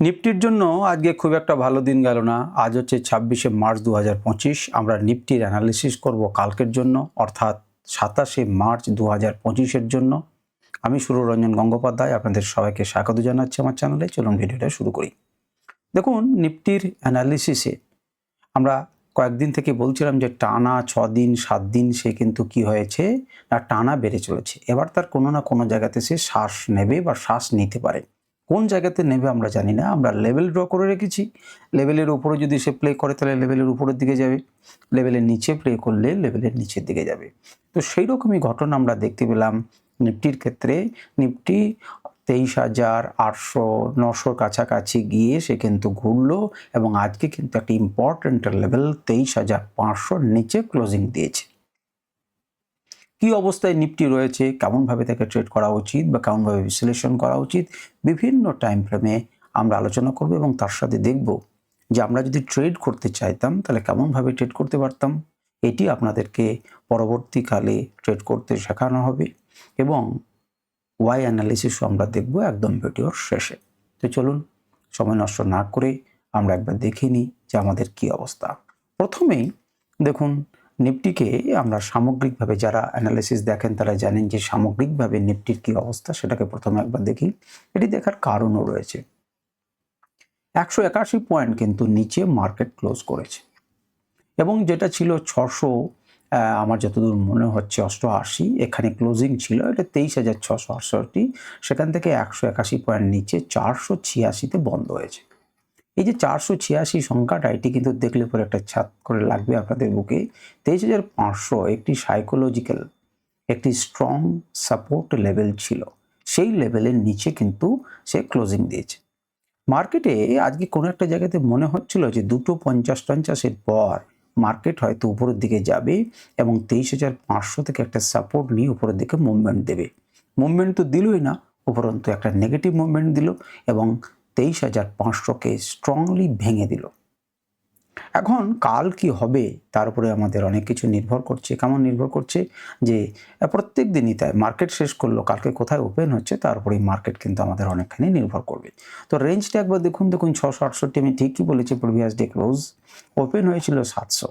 নিফটির জন্য আজকে খুব একটা ভালো দিন গেল না। আজ হচ্ছে ছাব্বিশে মার্চ দু হাজার পঁচিশ। আমরা নিফটির অ্যানালিসিস করব কালকের জন্য, অর্থাৎ সাতাশে মার্চ দু হাজার জন্য। আমি সুররঞ্জন গঙ্গোপাধ্যায়, আপনাদের সবাইকে স্বাগত জানাচ্ছি আমার চ্যানেলে। চলুন ভিডিওটা শুরু করি। দেখুন, নিফটির অ্যানালিসিসে আমরা কয়েকদিন থেকে বলছিলাম যে টানা ছ দিন সাত দিন সে কিন্তু কি হয়েছে? না, টানা বেড়ে চলেছে। এবার তার কোনো না কোনো জায়গাতে সে শ্বাস নেবে বা শ্বাস নিতে পারে। কোন জায়গাতে নেবে আমরা জানি না। আমরা লেভেল ড্র করে রেখেছি। লেভেলের উপরে যদি সে প্লে করে, তাহলে লেভেলের উপরের দিকে যাবে। লেভেলের নিচে প্লে করলে লেভেলের নিচের দিকে যাবে। তো সেই রকমই ঘটনা আমরা দেখতে পেলাম নিফটির ক্ষেত্রে। নিফটি তেইশ হাজার আটশো নশোর কাছাকাছি গিয়ে সে কিন্তু ঘুরলো এবং আজকে কিন্তু একটা ইম্পর্ট্যান্ট লেভেল তেইশ হাজার পাঁচশোর নিচে ক্লোজিং দিয়েছে। কি অবস্থায় নিফটি রয়েছে, কেমনভাবে তাকে ট্রেড করা উচিত বা কেমনভাবে বিশ্লেষণ করা উচিত, বিভিন্ন টাইম ফ্রেমে আমরা আলোচনা করব এবং তার সাথে দেখব যে আমরা যদি ট্রেড করতে চাইতাম, তাহলে কেমনভাবে ট্রেড করতে পারতাম? এটি আপনাদেরকে পরবর্তীকালে ট্রেড করতে শেখানো হবে এবং ওয়াই অ্যানালিসিসও আমরা দেখব একদম ভিডিওর শেষে। তো চলুন, সময় নষ্ট না করে আমরা একবার দেখে নিই যে আমাদের কি অবস্থা। প্রথমেই দেখুন নিফটিকে আমরা সামগ্রিকভাবে যারা অ্যানালিসিস দেখেন, তারা জানেন যে সামগ্রিকভাবে নিফটির কি অবস্থা, সেটাকে প্রথমে একবার দেখি। এটি দেখার কারণও রয়েছে। একশো একাশি পয়েন্ট কিন্তু নিচে মার্কেট ক্লোজ করেছে। এবং যেটা ছিল ছশো আমার যতদূর মনে হচ্ছে অষ্টআশি, এখানে ক্লোজিং ছিল, এটা তেইশ হাজার ছশো আটষট্টি, সেখান থেকে একশো একাশি পয়েন্ট নিচে চারশো ছিয়াশিতে বন্ধ হয়েছে। এই যে চারশো ছিয়াশি সংখ্যাটা, এটি কিন্তু দেখলে পরে একটা ছাদ করে লাগবে আপনাদের বুকে। তেইশ হাজার পাঁচশো একটি সাইকোলজিক্যাল একটি স্ট্রং সাপোর্ট লেভেল ছিল। সেই লেভেলের নিচে কিন্তু সে ক্লোজিং দিয়েছে। মার্কেটে আজকে কোনো একটা জায়গাতে মনে হচ্ছিল যে দুটো পঞ্চাশ পঞ্চাশের পর মার্কেট হয়তো উপরের দিকে যাবে এবং তেইশ হাজার পাঁচশো থেকে একটা সাপোর্ট নিয়ে উপরের দিকে মুভমেন্ট দেবে। মুভমেন্ট তো দিলই না, উপরন্তু একটা নেগেটিভ মুভমেন্ট দিল এবং তেইশ হাজার পাঁচশোকে স্ট্রংলি ভেঙে দিল। এখন কাল কি হবে তার উপরে আমাদের অনেক কিছু নির্ভর করছে। কেমন নির্ভর করছে? যে, প্রত্যেক দিনই তাই মার্কেট শেষ করল, কালকে কোথায় ওপেন হচ্ছে, তার উপরেই মার্কেট কিন্তু আমাদের অনেকখানি নির্ভর করবে। তো রেঞ্জটা একবার দেখুন দেখুন, ছশো আটষট্টি আমি ঠিকই বলেছি প্রিভিয়াস ডে ক্লোজ ওপেন হয়েছিল সাতশো।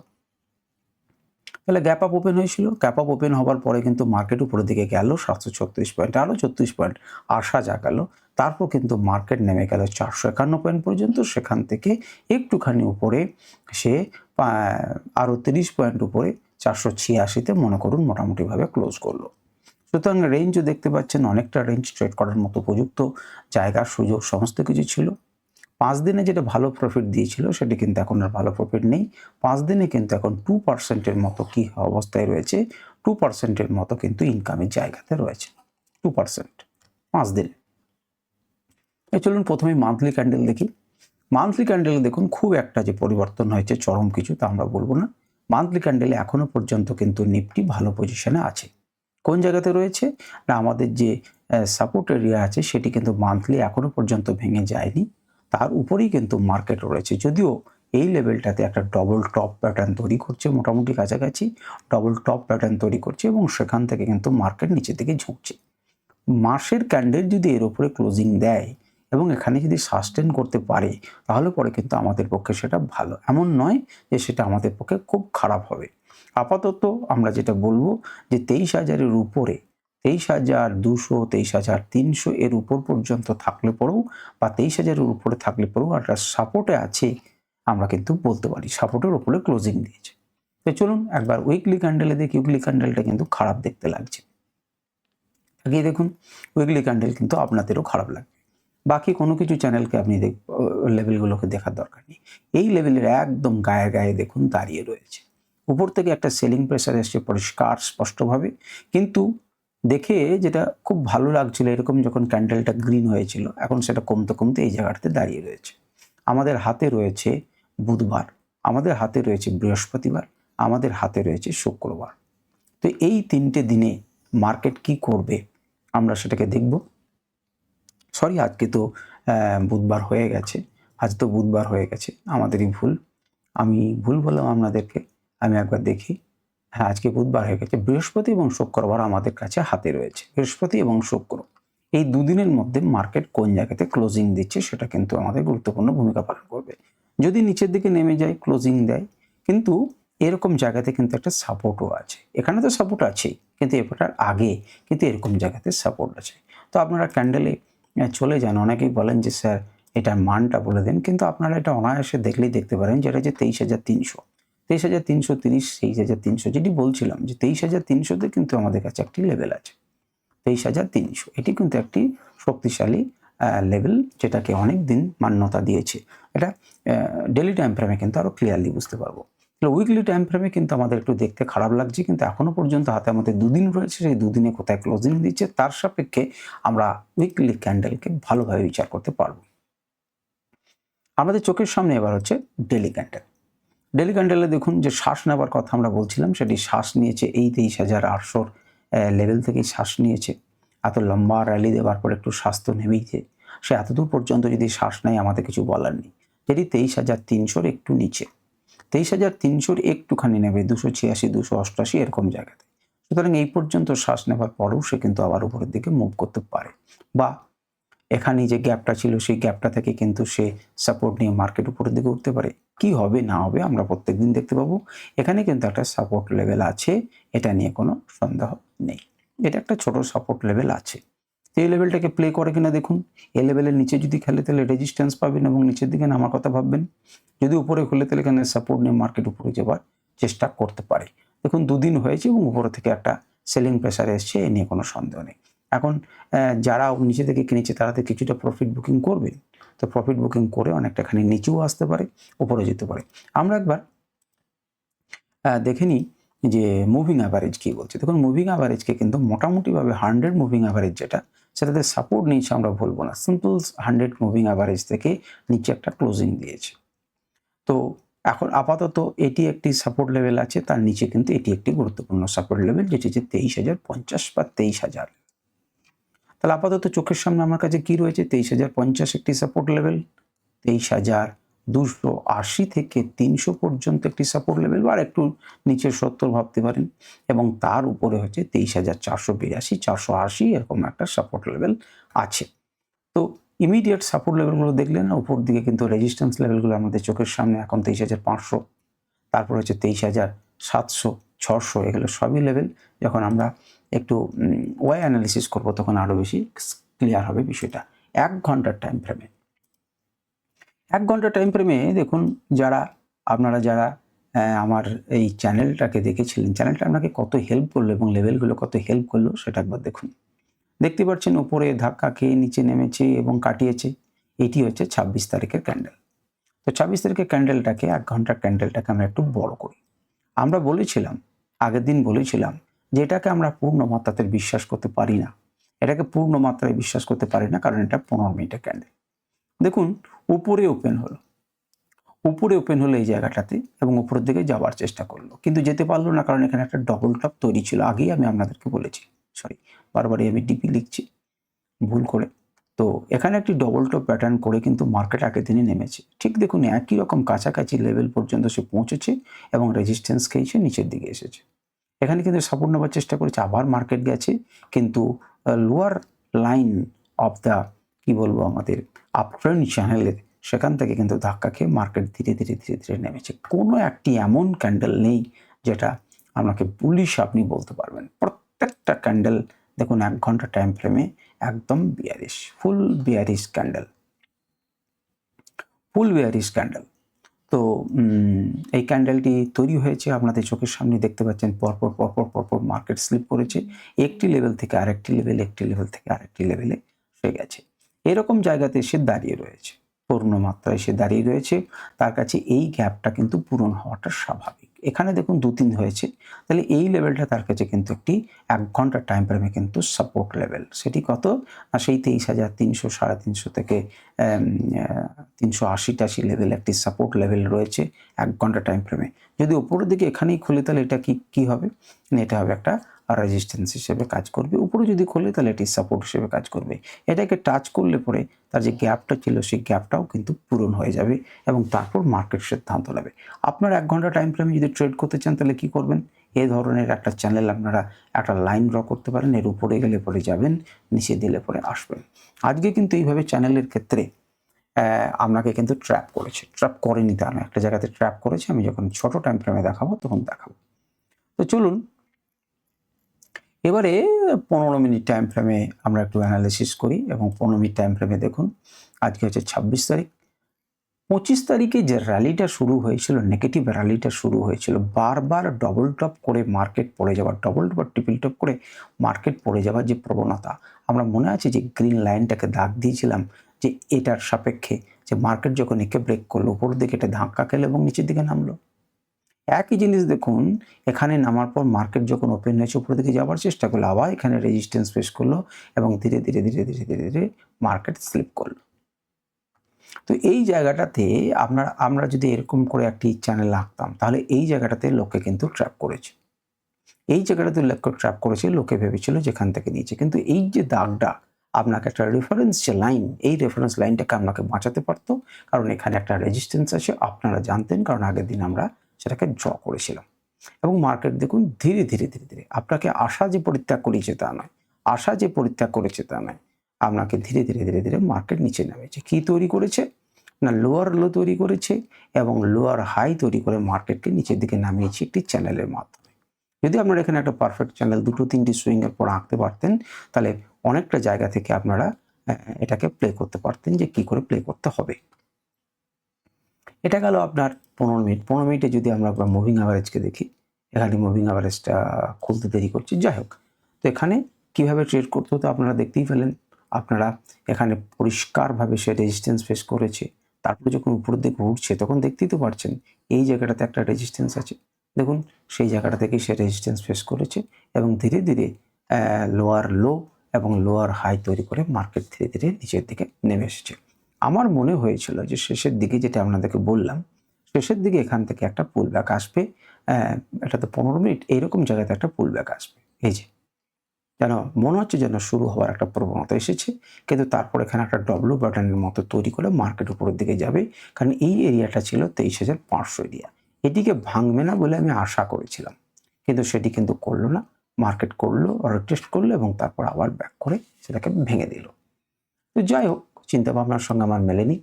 তাহলে গ্যাপ আপ ওপেন হয়েছিল। গ্যাপ আপ ওপেন হওয়ার পরে কিন্তু মার্কেট উপরের দিকে গেল, সাতশো ছত্রিশ পয়েন্ট আরও ছত্রিশ পয়েন্ট আসা জাগালো তারপর কিন্তু মার্কেট নেমে গেল চারশো একান্ন পয়েন্ট পর্যন্ত। সেখান থেকে একটুখানি উপরে সে আরও তিরিশ পয়েন্ট উপরে চারশো ছিয়াশিতে মনে করুন মোটামুটিভাবে ক্লোজ করল। সুতরাং রেঞ্জও দেখতে পাচ্ছেন, অনেকটা রেঞ্জ ট্রেড করার মতো উপযুক্ত জায়গার সুযোগ, সমস্ত কিছু ছিল। পাঁচ দিনে যেটা ভালো প্রফিট দিয়েছিল, সেটি কিন্তু এখন আর ভালো প্রফিট নেই। পাঁচ দিনে কিন্তু এখন টু পার্সেন্টের মতো কি অবস্থায় রয়েছে টু পার্সেন্টের মতো কিন্তু ইনকামের জায়গাতে রয়েছে। টু পার্সেন্ট পাঁচ দিনে। চলুন প্রথমে মান্থলি ক্যান্ডেল দেখি। মান্থলি ক্যান্ডেলে দেখুন খুব একটা যে পরিবর্তন হয়েছে, চরম কিছু তা আমরা বলব না। মান্থলি ক্যান্ডেলে এখনও পর্যন্ত কিন্তু নিফটি ভালো পজিশনে আছে। কোন জায়গাতে রয়েছে? না, আমাদের যে সাপোর্ট এরিয়া আছে, সেটি কিন্তু মান্থলি এখনও পর্যন্ত ভেঙে যায়নি। তার উপরেই কিন্তু মার্কেট রয়েছে। যদিও এই লেভেলটাতে একটা ডবল টপ প্যাটার্ন তৈরি করছে, মোটামুটি কাছাকাছি ডবল টপ প্যাটার্ন তৈরি করছে এবং সেখান থেকে কিন্তু মার্কেট নিচের দিকে ঝুঁকছে। মাসের ক্যান্ডেল যদি এর উপরে ক্লোজিং দেয় এবং এখানে যদি সাস্টেন করতে পারে, তাহলে পরে কিন্তু আমাদের পক্ষে সেটা ভালো। এমন নয় যে সেটা আমাদের পক্ষে খুব খারাপ হবে। আপাতত আমরা যেটা বলব যে তেইশ হাজারের উপরে তেইশ হাজার দুশো, তেইশ হাজার তিনশো এর উপর পর্যন্ত থাকলে পরেও বা তেইশ হাজারের উপরে থাকলে পরেও একটা সাপোর্টে আছে, আমরা কিন্তু বলতে পারি সাপোর্টের উপরে ক্লোজিং দিয়েছে। তো চলুন একবার উইকলি ক্যান্ডেলে দেখি উইকলি ক্যান্ডেলটা কিন্তু খারাপ দেখতে লাগছে। আগে দেখুন উইকলি ক্যান্ডেল কিন্তু আপনাদেরও খারাপ লাগবে। বাকি কোনো কিছু চ্যানেলকে আপনি দেখ লেভেলগুলোকে দেখার দরকার নেই। এই লেভেলের একদম গায়ে গায়ে দেখুন দাঁড়িয়ে রয়েছে। উপর থেকে একটা সেলিং প্রেশার এসছে পরিষ্কার, স্পষ্টভাবে। কিন্তু দেখে যেটা খুব ভালো লাগছিল এরকম যখন ক্যান্ডেলটা গ্রিন হয়েছিল, এখন সেটা কমতে কমতে এই জায়গাটাতে দাঁড়িয়ে রয়েছে। আমাদের হাতে রয়েছে বুধবার, আমাদের হাতে রয়েছে বৃহস্পতিবার, আমাদের হাতে রয়েছে শুক্রবার। তো এই তিনটে দিনে মার্কেট কি করবে আমরা সেটাকে দেখব। সরি আজকে তো বুধবার হয়ে গেছে। আজ তো বুধবার হয়ে গেছে। আমাদেরই ভুল। আমি ভুল বললাম আপনাদেরকে। আমি একবার দেখি। হ্যাঁ আজকে বুধবার হয়ে গেছে। বৃহস্পতি এবং শুক্রবার আমাদের কাছে হাতে রয়েছে। বৃহস্পতি এবং শুক্র, এই দুদিনের মধ্যে মার্কেট কোন জায়গাতে ক্লোজিং দিচ্ছে সেটা কিন্তু আমাদের গুরুত্বপূর্ণ ভূমিকা পালন করবে। যদি নিচের দিকে নেমে যায় ক্লোজিং দেয়, কিন্তু এরকম জায়গাতে কিন্তু একটা সাপোর্টও আছে। এখানে তো সাপোর্ট আছেই, কিন্তু এটার আগে কিন্তু এরকম জায়গাতে সাপোর্ট আছে। তো আপনারা ক্যান্ডেলে চলে যান। অনেকেই বলেন যে, স্যার, এটার মানটা বলে দেন। কিন্তু আপনারা এটা অনায়াসে দেখলেই দেখতে পারেন যেটা যে তেইশ হাজার তিনশো। তেইশ হাজার তিনশো তিরিশ, তেইশ হাজার তিনশো যেটি বলছিলাম যে তেইশ হাজার তিনশোতে কিন্তু আমাদের কাছে একটি লেভেল আছে। তেইশ হাজার তিনশো, এটি কিন্তু একটি শক্তিশালী লেভেল যেটাকে অনেক দিন মান্যতা দিয়েছে। এটা ডেলি টাইম ফ্রেমে কিন্তু আরও ক্লিয়ারলি বুঝতে পারব। তাহলে উইকলি টাইম ফ্রেমে কিন্তু আমাদের একটু দেখতে খারাপ লাগছে, কিন্তু এখনও পর্যন্ত হাতে আমাদের দুদিন রয়েছে, সেই দুদিনে কোথায় ক্লোজিং দিচ্ছে, তার সাপেক্ষে আমরা উইকলি ক্যান্ডেলকে ভালোভাবে বিচার করতে পারব। আমাদের চোখের সামনে এবার হচ্ছে ডেলি ক্যান্ডেল ডেলি ক্যান্ডেলে দেখুন যে শ্বাস নেবার কথা আমরা বলছিলাম, সেটি শ্বাস নিয়েছে এই তেইশ হাজার আটশোর লেভেল থেকেই শ্বাস নিয়েছে। এত লম্বা র্যালি দেওয়ার পর একটু স্বাস্থ্য নেমেইছে সে এতদূর পর্যন্ত যদি শ্বাস নেয়, আমাদের কিছু বলার নেই। যেটি তেইশ হাজার তিনশোর একটু নিচে। তেইশ হাজার তিনশোর একটুখানি নেবে, দুশো ছিয়াশি, দুশো অষ্টআশি এরকম জায়গাতে। সুতরাং এই পর্যন্ত শ্বাস নেবার পরেও সে কিন্তু আবার উপরের দিকে মুভ করতে পারে। বা এখানে যে গ্যাপটা ছিল, সেই গ্যাপটা থেকে কিন্তু সে সাপোর্ট নিয়ে মার্কেট উপরের দিকে উঠতে পারে। কি হবে, না হবে আমরা প্রত্যেকদিন দেখতে পাবো। এখানে কিন্তু একটা সাপোর্ট লেভেল আছে, এটা নিয়ে কোনো সন্দেহ নেই। এটা একটা ছোট সাপোর্ট লেভেল আছে। এই লেভেলটাকে প্লে করে কিনা দেখুন। এই লেভেলের নিচে যদি খেলে তাহলে রেজিস্ট্যান্স পাবেন এবং নিচের দিকে নামার কথা ভাববেন। যদি উপরে খুলে তাহলে এখানে সাপোর্ট নিয়ে মার্কেট উপরে যাওয়ার চেষ্টা করতে পারে। দেখুন, দুদিন হয়েছে এবং উপরে থেকে একটা সেলিং প্রেশার এসছে, এ নিয়ে কোনো সন্দেহ নেই। এখন যারা নিচে থেকে কিনেছে তারা তো কিছুটা প্রফিট বুকিং করবেন। তো প্রফিট বুকিং করে অনেকটা খানি নিচেও আসতে পারে, উপরে যেতে পারে। আমরা একবার দেখে নিই যে মুভিং অ্যাভারেজ কী বলছে। দেখুন মুভিং অ্যাভারেজকে কিন্তু মোটামুটিভাবে হান্ড্রেড মুভিং অ্যাভারেজ যেটা, সেটাতে সাপোর্ট নিয়েছে আমরা বলব না। সিম্পল হান্ড্রেড মুভিং অ্যাভারেজ থেকে নিচে একটা ক্লোজিং দিয়েছে। তো এখন আপাতত এটি একটি সাপোর্ট লেভেল আছে, তার নিচে কিন্তু এটি একটি গুরুত্বপূর্ণ সাপোর্ট লেভেল যেটি হচ্ছে তেইশ হাজার পঞ্চাশ বা তেইশ হাজার। তাহলে আপাতত চোখের সামনে আমার কাছে কি রয়েছে? তেইশ হাজার পঞ্চাশ একটি সাপোর্ট লেভেল তেইশ হাজার দুশো আশি থেকে তিনশো পর্যন্ত একটি সাপোর্ট লেভেল বা একটু নিচের সত্তর ভাবতে পারেন। এবং তার উপরে হচ্ছে তেইশ হাজার চারশো বিরাশি, চারশো আশি এরকম একটা সাপোর্ট লেভেল আছে। তো ইমিডিয়েট সাপোর্ট লেভেলগুলো দেখলেন উপর দিকে কিন্তু রেজিস্ট্যান্স লেভেলগুলো আমাদের চোখের সামনে এখন তেইশ হাজার পাঁচশো, তারপর হচ্ছে তেইশ হাজার সাতশো, ছশো, এগুলো সবই লেভেল যখন আমরা একটু ওয়াই অ্যানালিসিস করব তখন আরও বেশি ক্লিয়ার হবে বিষয়টা। এক ঘণ্টার টাইম ফ্রেমে এক ঘণ্টা টাইম ফ্রেমে দেখুন, যারা, আপনারা যারা আমার এই চ্যানেলটাকে দেখেছিলেন চ্যানেলটা আপনাকে কত হেল্প করল এবং লেভেলগুলো কত হেল্প করল সেটা একবার দেখুন। দেখতে পাচ্ছেন উপরে ধাক্কা খেয়ে নিচে নেমেছে এবং কাটিয়েছে। এটি হচ্ছে ছাব্বিশ তারিখের ক্যান্ডেল তো ছাব্বিশ তারিখের ক্যান্ডেলটাকে এক ঘণ্টার ক্যান্ডেলটাকে আমরা একটু বড় করি। আমরা বলেছিলাম, আগের দিন বলেছিলাম যে এটাকে আমরা পূর্ণ মাত্রাতে বিশ্বাস করতে পারি না। এটাকে পূর্ণ মাত্রায় বিশ্বাস করতে পারি না, কারণ এটা পনেরো মিনিটের ক্যান্ডেল দেখুন, উপরে ওপেন হলো। উপরে ওপেন হলো এই জায়গাটাতে এবং উপরের দিকে যাওয়ার চেষ্টা করল। কিন্তু যেতে পারল না, কারণ এখানে একটা ডবল টপ তৈরি ছিল। আগেই আমি আপনাদেরকে বলেছি সরি বারবারই আমি ডিপি লিখছি, ভুল করে। তো এখানে একটি ডবল টপ প্যাটার্ন করে কিন্তু মার্কেট আগের দিনে নেমেছে। ঠিক দেখুন, একই রকম কাছাকাছি লেভেল পর্যন্ত সে পৌঁছেছে এবং রেজিস্ট্যান্স খেয়েছে, নিচের দিকে এসেছে। এখানে কিন্তু সাপোর্ট নেওয়ার চেষ্টা করেছে, আবার মার্কেট গেছে, কিন্তু লোয়ার লাইন অফ দ্য কি বলব আমাদের আপট্রেন্ড চ্যানেলের সেখান থেকে কিন্তু ধাক্কা খেয়ে মার্কেট ধীরে ধীরে ধীরে ধীরে নেমেছে। কোনো একটি এমন ক্যান্ডেল নেই যেটা আপনাকে পুলিশ আপনি বলতে পারবেন। প্রত্যেকটা ক্যান্ডেল দেখুন এক ঘণ্টা টাইম ফ্রেমে একদম bearish full bearish candle full bearish candle তো এই ক্যান্ডেলটি তৈরি হয়েছে। আপনাদের চোখের সামনে দেখতে পাচ্ছেন, পরপর পরপর পরপর মার্কেট স্লিপ করেছে। একটি লেভেল থেকে আরেকটি লেভেল একটি লেভেল থেকে আরেকটি লেভেলে হয়ে গেছে। এরকম জায়গাতে সে দাঁড়িয়ে রয়েছে। পূর্ণ মাত্রায় সে দাঁড়িয়ে রয়েছে। তার কাছে এই গ্যাপটা কিন্তু পূরণ হওয়াটা স্বাভাবিক। এখানে দেখুন দু তিন হয়েছে, তাহলে এই লেভেলটা তার কাছে কিন্তু একটি এক ঘণ্টার টাইম ফ্রেমে কিন্তু সাপোর্ট লেভেল সেটি কত? না সেই তেইশ হাজার তিনশো, সাড়ে তিনশো থেকে তিনশো আশি টাশি লেভেল একটি সাপোর্ট লেভেল রয়েছে এক ঘণ্টা টাইম ফ্রেমে যদি ওপরের দিকে এখানেই খুলে, তাহলে এটা কি, কী হবে? এটা হবে একটা রেজিস্ট্যান্স হিসেবে কাজ করবে। উপরে যদি খোলে তাহলে এটি সাপোর্ট হিসেবে কাজ করবে। এটাকে টাচ করলে পরে তার যে গ্যাপটা ছিল সেই গ্যাপটাও কিন্তু পূরণ হয়ে যাবে এবং তারপর মার্কেট সিদ্ধান্ত নেবে। আপনার এক ঘণ্টা টাইম ফ্রেমে যদি ট্রেড করতে চান তাহলে কী করবেন? এ ধরনের একটা চ্যানেল আপনারা একটা লাইন ড্র করতে পারেন। এর উপরে গেলে পরে যাবেন, নিচে দিলে পরে আসবেন। আজকে কিন্তু এইভাবে চ্যানেলের ক্ষেত্রে আপনাকে কিন্তু ট্র্যাপ করেছে। ট্র্যাপ করেনি তা না একটা জায়গাতে ট্র্যাপ করেছে। আমি যখন ছোট টাইম ফ্রেমে দেখাবো, তখন দেখাবো। তো চলুন এবারে পনেরো মিনিট টাইম ফ্রেমে আমরা একটু অ্যানালিসিস করি এবং পনেরো মিনিট টাইম ফ্রেমে দেখুন, আজকে হচ্ছে ছাব্বিশ তারিখ। পঁচিশ তারিখে যে র্যালিটা শুরু হয়েছিল নেগেটিভ র্যালিটা শুরু হয়েছিল, বারবার ডবল টপ করে মার্কেট পড়ে যাওয়ার ডবল আর ট্রিপল টপ করে মার্কেট পড়ে যাওয়ার যে প্রবণতা, আমরা মনে আছে যে গ্রিন লাইনটাকে দাগ দিয়েছিলাম যে এটার সাপেক্ষে, যে মার্কেট যখন একে ব্রেক করল, উপর দিকে এটা ধাক্কা খেলো এবং নিচের দিকে নামলো। একই জিনিস দেখুন, এখানে নামার পর মার্কেট যখন ওপেন হয়েছে উপর দিকে যাওয়ার চেষ্টা করল, আবার এখানে রেজিস্ট্যান্স ফেস করল এবং ধীরে ধীরে ধীরে ধীরে ধীরে ধীরে মার্কেট স্লিপ করল। তো এই জায়গাটাতে আপনার, আমরা যদি এরকম করে একটি চ্যানেল আঁকতাম, তাহলে এই জায়গাটাতে লোকে কিন্তু ট্র্যাপ করেছে। এই জায়গাটাতে লোককে ট্র্যাপ করেছে, লোকে ভেবেছিল যেখান থেকে নিয়েছে। কিন্তু এই যে দাগটা, আপনাকে একটা রেফারেন্স যে লাইন এই রেফারেন্স লাইনটাকে আপনাকে বাঁচাতে পারতো। কারণ এখানে একটা রেজিস্ট্যান্স আছে, আপনারা জানতেন, কারণ আগের দিন আমরা সেটাকে ড্র করেছিলাম। এবং মার্কেট দেখুন ধীরে ধীরে ধীরে ধীরে আপনাকে আশা যে পরিত্যাগ করিয়েছে তা নয়, আশা যে পরিত্যাগ করেছে তা নয়, আপনাকে ধীরে ধীরে ধীরে ধীরে মার্কেট নিচে নামেছে কি তৈরি করেছে? না লোয়ার লো তৈরি করেছে এবং লোয়ার হাই তৈরি করে মার্কেটকে নিচের দিকে নামিয়েছে একটি চ্যানেলের মাধ্যমে। যদি আপনারা এখানে একটা পারফেক্ট চ্যানেল দুটো, তিনটি সুইংয়ের পর আঁকতে পারতেন, তাহলে অনেকটা জায়গা থেকে আপনারা এটাকে প্লে করতে পারতেন যে কি করে প্লে করতে হবে। এটা গেল আপনার পনেরো মিনিট। পনেরো মিনিটে যদি আমরা আপনার মুভিং অ্যাভারেজকে দেখি, এখানে মুভিং অ্যাভারেজটা খুলতে দেরি করছি। যাই হোক, তো এখানে কীভাবে ট্রেড করতে হতো আপনারা দেখতেই পেলেন। আপনারা এখানে পরিষ্কারভাবে সে রেজিস্ট্যান্স ফেস করেছে। তারপরে যখন উপরের দিকে উঠছে, তখন দেখতেই তো পারছেন, এই জায়গাটাতে একটা রেজিস্ট্যান্স আছে। দেখুন, সেই জায়গাটা থেকে সে রেজিস্ট্যান্স ফেস করেছে এবং ধীরে ধীরে লোয়ার লো এবং লোয়ার হাই তৈরি করে মার্কেট ধীরে ধীরে নিচের দিকে নেমে এসেছে। আমার মনে হয়েছিল যে শেষের দিকে যেটা আপনাদেরকে বললাম, শেষের দিকে এখান থেকে একটা পুল ব্যাক আসবে এটা তো পনেরো মিনিট এইরকম জায়গাতে একটা পুল ব্যাক আসবে। এই যে, যেন মনে হচ্ছে যেন শুরু হওয়ার একটা প্রবণতা এসেছে, কিন্তু তারপর এখানে একটা ডব্লু বাটনের মতো তৈরি করে মার্কেট উপরের দিকে যাবে, কারণ এই এরিয়াটা ছিল তেইশ হাজার পাঁচশো এরিয়া এটিকে ভাঙবে না বলে আমি আশা করেছিলাম, কিন্তু সেটি কিন্তু করল না। মার্কেট করল রিটেস্ট করল এবং তারপর আবার ব্যাক করে সেটাকে ভেঙে দিল। তো যাই হোক চিন্তা ভাবনার সঙ্গে আমার মেলেনি।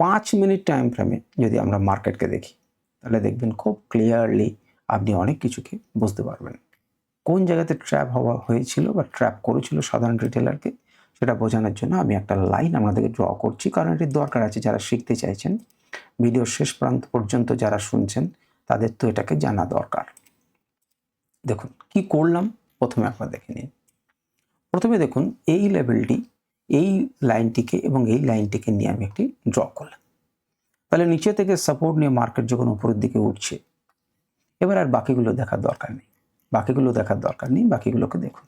পাঁচ মিনিট টাইম ফ্রেমে যদি আমরা মার্কেটকে দেখি, তাহলে দেখবেন খুব ক্লিয়ারলি আপনি অনেক কিছুকে বুঝতে পারবেন। কোন জায়গাতে ট্র্যাপ হওয়া হয়েছিল বা ট্র্যাপ করেছিল সাধারণ রিটেলারকে সেটা বোঝানোর জন্য আমি একটা লাইন আপনাদেরকে ড্র করছি। কারণ এটির দরকার আছে যারা শিখতে চাইছেন, ভিডিওর শেষ প্রান্ত পর্যন্ত যারা শুনছেন, তাদের তো এটাকে জানা দরকার। দেখুন, কি করলাম? প্রথমে আপনারা দেখে নিন। প্রথমে দেখুন, এই লেভেলটি এই লাইনটিকে এবং এই লাইনটিকে নিয়ে আমি একটি ড্র করলাম। তাহলে নিচে থেকে সাপোর্ট নিয়ে মার্কেট যখন উপরের দিকে উঠছে, এবার আর বাকিগুলো দেখার দরকার নেই। বাকিগুলো দেখার দরকার নেই, বাকিগুলোকে দেখুন।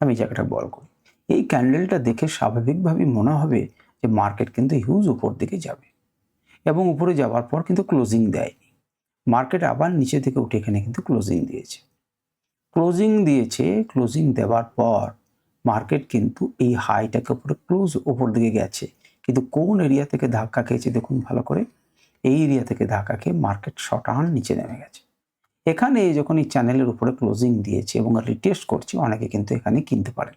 আমি জায়গাটা বল করি। এই ক্যান্ডেলটা দেখে স্বাভাবিকভাবেই মনে হবে যে মার্কেট কিন্তু হিউজ উপর দিকে যাবে এবং উপরে যাওয়ার পর কিন্তু ক্লোজিং দেয়নি। মার্কেট আবার নিচে থেকে উঠে এখানে কিন্তু ক্লোজিং দিয়েছে। ক্লোজিং দিয়েছে ক্লোজিং দেওয়ার পর মার্কেট কিন্তু এই হাইটাকে উপরে ক্লোজ উপর দিকে গেছে। কিন্তু কোন এরিয়া থেকে ধাক্কা খেয়েছে দেখুন ভালো করে? এই এরিয়া থেকে ধাক্কা খেয়ে মার্কেট শটান নিচে নেমে গেছে। এখানে যখন এই চ্যানেলের উপরে ক্লোজিং দিয়েছে এবং রিটেস্ট করছে, অনেকে কিন্তু এখানে কিনতে পারে।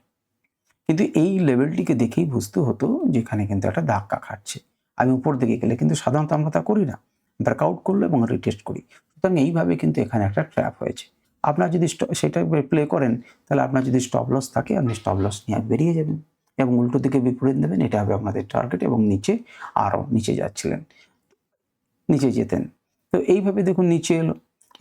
কিন্তু এই লেভেলটিকে দেখেই বুঝতে হতো যে এখানে কিন্তু একটা ধাক্কা খাচ্ছে। আমি উপর দিকে গেলে কিন্তু সাধারণত আমরা তা করি না। ব্রেকআউট করল এবং রিটেস্ট করি। সুতরাং এইভাবে কিন্তু এখানে একটা ট্র্যাপ হয়েছে। আপনার যদি সেটা প্লে করেন, তাহলে আপনার যদি স্টপ লস থাকে, আপনি স্টপ লস নিয়ে বেরিয়ে যাবেন। এবং উল্টো দিকে বিপরীত দেবেন, এটা হবে আপনাদের টার্গেট এবং নিচে আরও নিচে যাচ্ছিলেন, নিচে যেতেন। তো এইভাবে দেখুন নিচে এলো।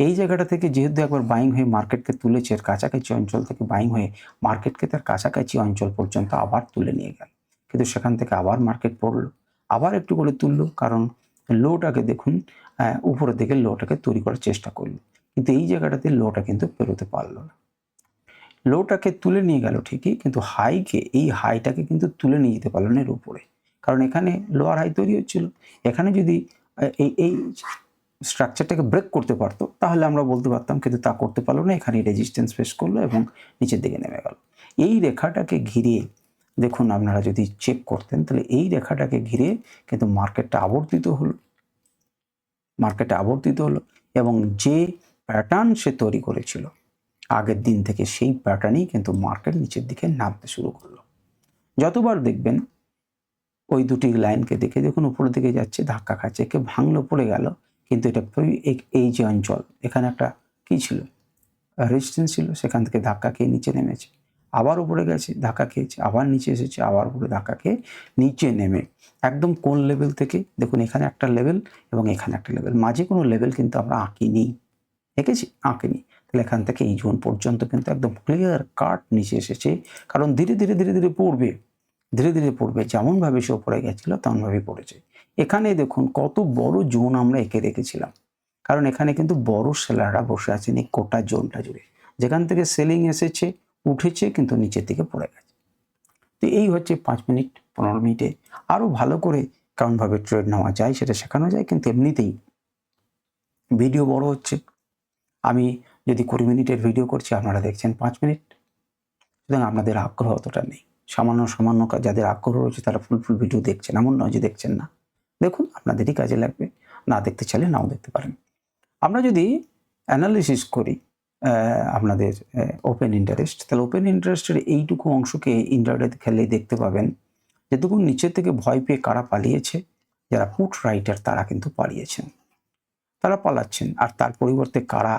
এই জায়গাটা থেকে যেহেতু একবার বাইং হয়ে মার্কেটকে তুলেছে, এর কাছাকাছি অঞ্চল থেকে বাইং হয়ে মার্কেটকে তার কাছাকাছি অঞ্চল পর্যন্ত আবার তুলে নিয়ে গেল। কিন্তু সেখান থেকে আবার মার্কেট পড়ল, আবার একটু করে তুললো, কারণ লোটাকে দেখুন উপরের দিকে লোটাকে তৈরি করার চেষ্টা করল। কিন্তু এই জায়গাটাতে লোটা কিন্তু পেরোতে পারল না। লোটাকে তুলে নিয়ে গেল ঠিকই, কিন্তু হাইকে, এই হাইটাকে কিন্তু তুলে নিয়ে যেতে পারল না এর উপরে। কারণ এখানে লোয়ার হাই তৈরি হচ্ছিল। এখানে যদি এই এই স্ট্রাকচারটাকে ব্রেক করতে পারতো, তাহলে আমরা বলতে পারতাম, কিন্তু তা করতে পারল না। এখানে রেজিস্ট্যান্স ফেস করল এবং নিচের দিকে নেমে গেল। এই রেখাটাকে ঘিরে, দেখুন আপনারা যদি চেক করতেন, তাহলে এই রেখাটাকে ঘিরে কিন্তু মার্কেটটা আবর্তিত হলো। মার্কেটে আবর্তিত হলো এবং যে প্যাটার্ন সে তৈরি করেছিল। আগের দিন থেকে সেই প্যাটার্নই কিন্তু মার্কেট নিচের দিকে নামতে শুরু করল। যতবার দেখবেন, ওই দুটি লাইনকে দেখে দেখুন, উপরের দিকে যাচ্ছে, ধাক্কা খাচ্ছে কে ভাঙলো, পড়ে গেল। কিন্তু এটা এই যে অঞ্চল, এখানে একটা কি ছিল? রেজিস্ট্যান্স ছিল, সেখান থেকে ধাক্কা খেয়ে নিচে নেমেছে। আবার উপরে গেছে, ধাক্কা খেয়েছে, আবার নিচে এসেছে, আবার উপরে ধাক্কা খেয়ে নিচে নেমে। একদম কোন লেভেল থেকে? দেখুন, এখানে একটা লেভেল এবং এখানে একটা লেভেল মাঝে কোনো লেভেল কিন্তু আমরা আঁকিনি। এঁকেছি আঁকেনি। তাহলে এখান থেকে এই জোন পর্যন্ত কিন্তু একদম ক্লিয়ার কাট নিচে এসেছে। কারণ ধীরে ধীরে ধীরে ধীরে পড়বে। ধীরে ধীরে পড়বে। যেমনভাবে সে ওপরে গেছিল, তেমনভাবে পড়েছে। এখানে দেখুন কত বড় জোন আমরা এঁকে রেখেছিলাম কারণ এখানে কিন্তু বড় সেলাররা বসে আছেন এই কোটা জোনটা জুড়ে। যেখান থেকে সেলিং এসেছে, উঠেছে, কিন্তু নিচের দিকে পড়ে গেছে। তো এই হচ্ছে পাঁচ মিনিট, পনেরো মিনিটে। আরও ভালো করে কেমনভাবে ট্রেড নেওয়া যায়, সেটা শেখানো যায়, কিন্তু এমনিতেই ভিডিও বড় হচ্ছে। আমি যদি কুড়ি মিনিটের ভিডিও করছি, আপনারা দেখছেন পাঁচ মিনিট। সুতরাং আপনাদের আগ্রহ অতটা নেই। সামান্য সামান্য যাদের আগ্রহ রয়েছে, তারা ফুল ফুল ভিডিও দেখছেন। এমন নয় যে দেখছেন না। দেখুন, আপনাদেরই কাজে লাগবে। না দেখতে চাইলে নাও দেখতে পারেন। আমরা যদি অ্যানালিসিস করি আপনাদের ওপেন ইন্টারেস্ট তাহলে ওপেন ইন্টারেস্টের এইটুকু অংশকে ইন্টারনেট খেলে দেখতে পাবেন যেটুকু নিচের থেকে ভয় পেয়ে কারা পালিয়েছে? যারা পুট রাইটার তারা কিন্তু পালিয়েছেন। তারা পালাচ্ছেন। আর তার পরিবর্তে কারা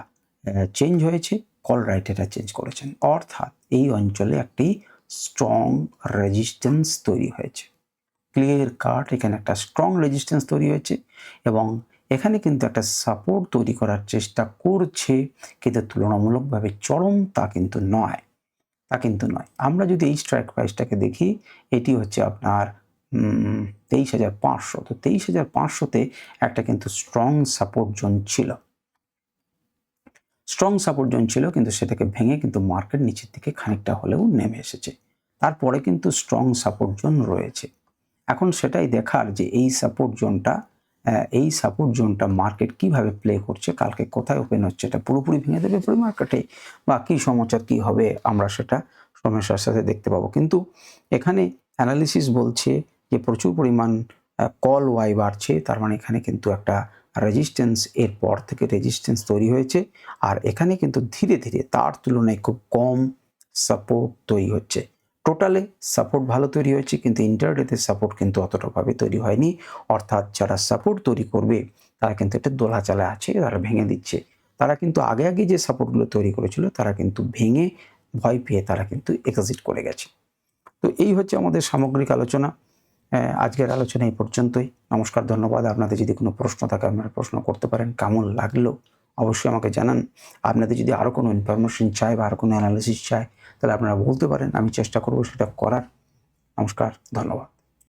চেঞ্জ হয়েছে কল রাইটাররা চেঞ্জ করেছেন। অর্থাৎ এই অঞ্চলে একটি স্ট্রং রেজিস্ট্যান্স তৈরি হয়েছে। ক্লিয়ার কাট এখানে একটা স্ট্রং রেজিস্ট্যান্স তৈরি হয়েছে এবং এখানে কিন্তু একটা সাপোর্ট তৈরি করার চেষ্টা করছে, কিন্তু তুলনামূলকভাবে চরম তা কিন্তু নয়। তা কিন্তু নয়। আমরা যদি এই স্ট্রাইক প্রাইসটাকে দেখি, এটি হচ্ছে আপনার তেইশ হাজার পাঁচশো। তো তেইশ হাজার পাঁচশোতে একটা কিন্তু স্ট্রং সাপোর্ট জোন ছিল। স্ট্রং সাপোর্ট জোন ছিল, কিন্তু সেটাকে ভেঙে কিন্তু মার্কেট নিচের দিকে খানিকটা হলেও নেমে এসেছে। তারপরে কিন্তু স্ট্রং সাপোর্ট জোন রয়েছে। এখন সেটাই দেখার যে এই সাপোর্ট জোনটা এই সাপোর্ট জোনটা মার্কেট কীভাবে প্লে করছে, কালকে কোথায় ওপেন হচ্ছে, এটা পুরোপুরি ভেঙে দেবে পুরো মার্কেটে বা কী সমাচার কী হবে, আমরা সেটা সমস্যার সাথে দেখতে পাবো। কিন্তু এখানে অ্যানালিসিস বলছে যে প্রচুর পরিমাণ কল ওয়াই বাড়ছে, তার মানে এখানে কিন্তু একটা রেজিস্ট্যান্স এর পর থেকে রেজিস্ট্যান্স তৈরি হয়েছে। আর এখানে কিন্তু ধীরে ধীরে তার তুলনায় খুব কম সাপোর্ট তৈরি হচ্ছে। টোটালে সাপোর্ট ভালো তৈরি হয়েছে, কিন্তু ইন্টারডেতে সাপোর্ট কিন্তু অতটাভাবে তৈরি হয়নি। অর্থাৎ যারা সাপোর্ট তৈরি করবে, তারা কিন্তু একটা দোলাচালে আছে, তারা ভেঙে দিচ্ছে। তারা কিন্তু আগে আগে যে সাপোর্টগুলো তৈরি করেছিল, তারা কিন্তু ভেঙে ভয় পেয়ে তারা কিন্তু এক্সিট করে গেছে। তো এই হচ্ছে আমাদের সামগ্রিক আলোচনা। আজকের আলোচনা এই পর্যন্তই। নমস্কার, ধন্যবাদ। আপনাদের যদি কোনো প্রশ্ন থাকে, আপনারা প্রশ্ন করতে পারেন। কেমন লাগল? অবশ্যই আমাকে জানান। আপনাদের যদি আরও কোনো ইনফরমেশন চাই বা আর কোনো অ্যানালিসিস চায়, তাহলে আপনারা বলতে পারেন। আমি চেষ্টা করব সেটা করার। নমস্কার, ধন্যবাদ।